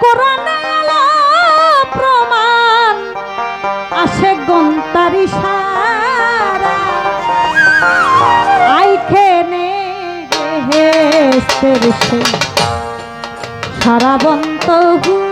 কোরআনে প্রমাণ আসে গন্তারি সারা আইখেনে বেহেস্তের সারা সারাবন্ত হুরা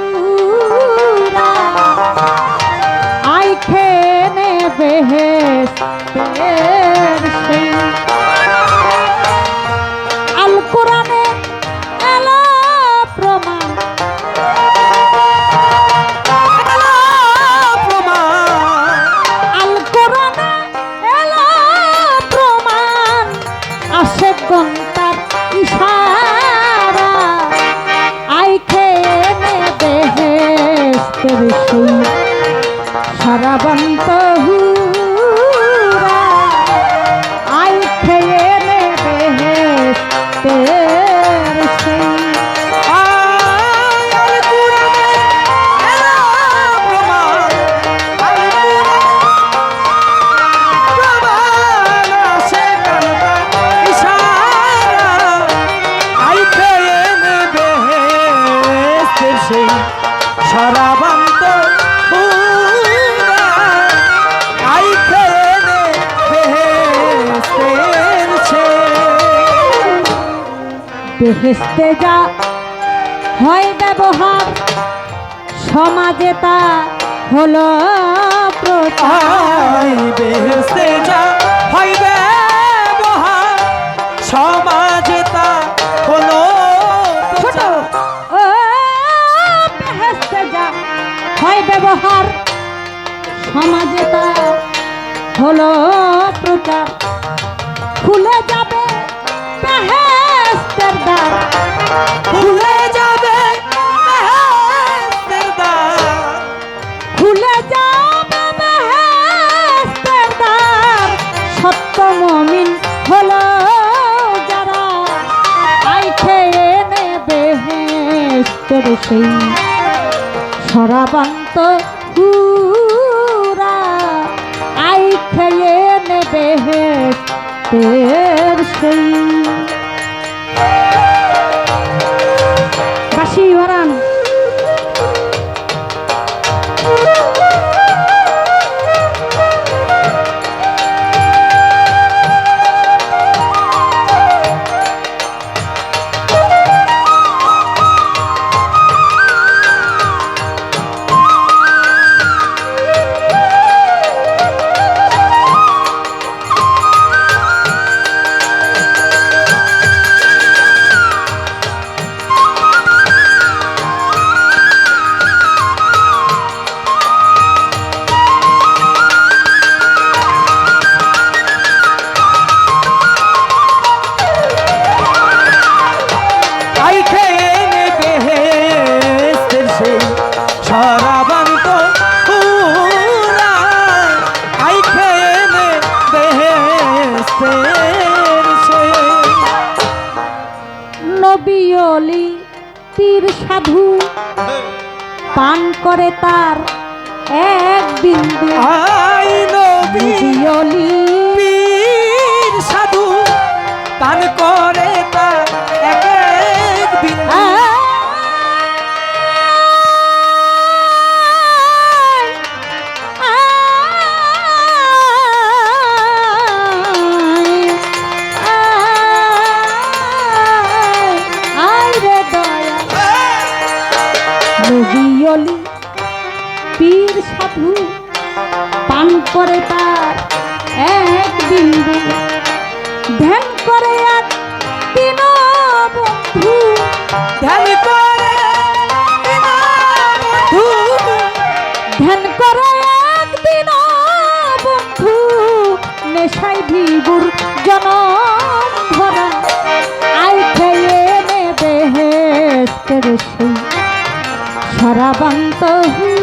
বেহেস্তে যা হয় ব্যবহার। সমাজে তা হলো বেহেস্তে যা হইবে বহার সমাজে তা হলো ছোট। ও বেহেস্তে যা হয় ব্যবহার। সমাজে তা হলো প্রচার। খুলে যাবে বেহেস্তের বেহেস্তের সেই। সরাবান্ত আই খেয়ে নেবে সেই। করে তার এক বিন্দু। করে তার এক বিন্দু। ধ্যান করে এক দিন বন্ধু। ধ্যান করে বন্ধু। ধ্যান করে একদিন বন্ধু। নেশাই জনম ধরা আই খেয়ে নেবে হেস্তের সেই। সরাবন্ত হুরা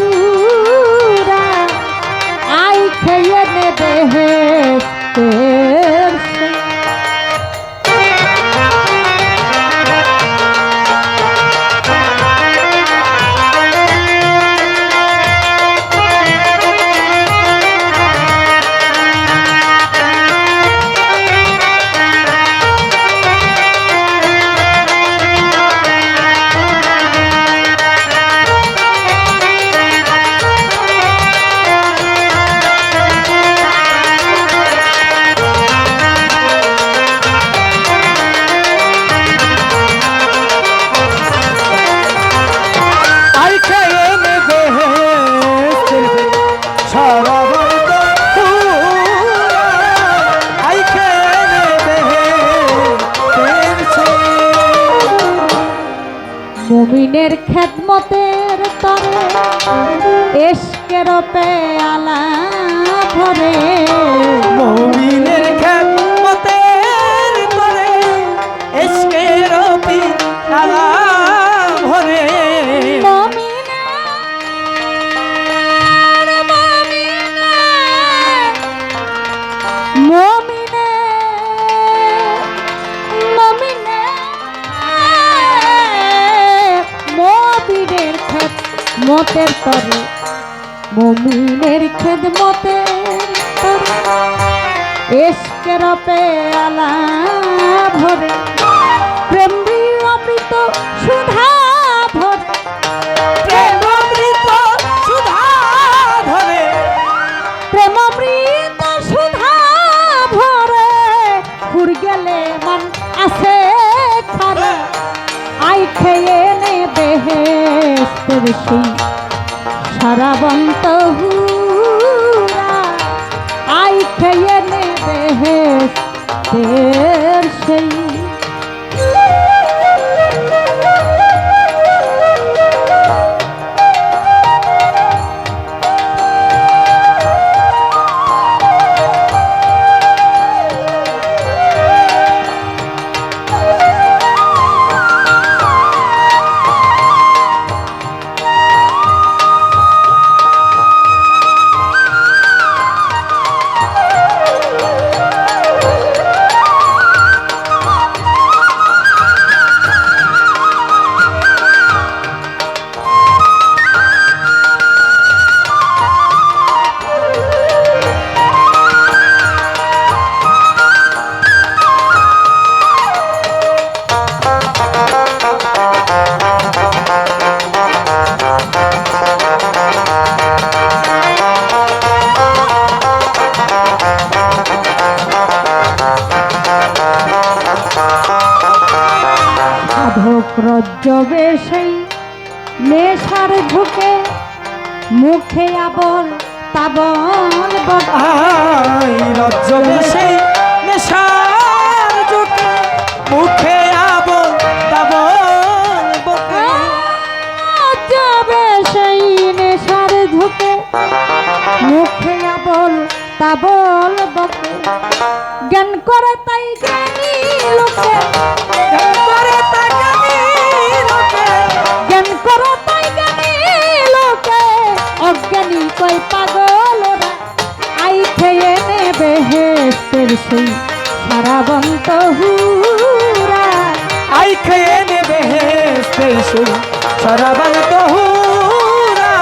মমিনের খেদমতের তরে এসকের পেয়ালা ধরে মমিনের মতের তরে। মমিনের খেদ মতের তরে। এসকের পেয়ালা ভরে। প্রেম অমৃত সুধা সেই সারাবন্ত আই খেয়ে নেবে সেই রজ্জবে সেই নেশার ঝুঁকে মুখে আবল তাবল বল আই রজ্জ বেশে নেশার জোকে মুখে আবল তাবল যাবে সেই নেশার ঝুঁকে মুখে আবল তাবল বকে। জ্ঞান করে তাই হেস্তের সেই সারাবন্ত হুরা। আই খেয়ে নেবে হেসতে সুর সরাবান তহুরা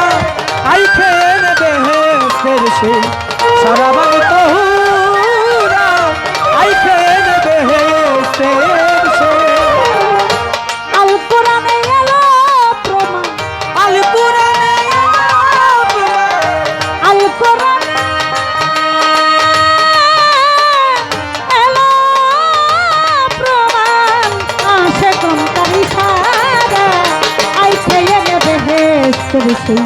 আই খেয়ে নেবে হেসতে সুর সরাবান তহুরা হেস্তের সেই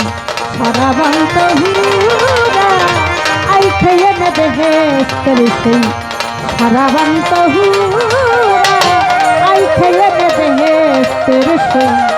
সারাবন্ত হুরা আই খেয়ে নেবে হেস্তের সেই সারাবন্ত হুরা আই খেয়ে নেবে হেস্তের সেই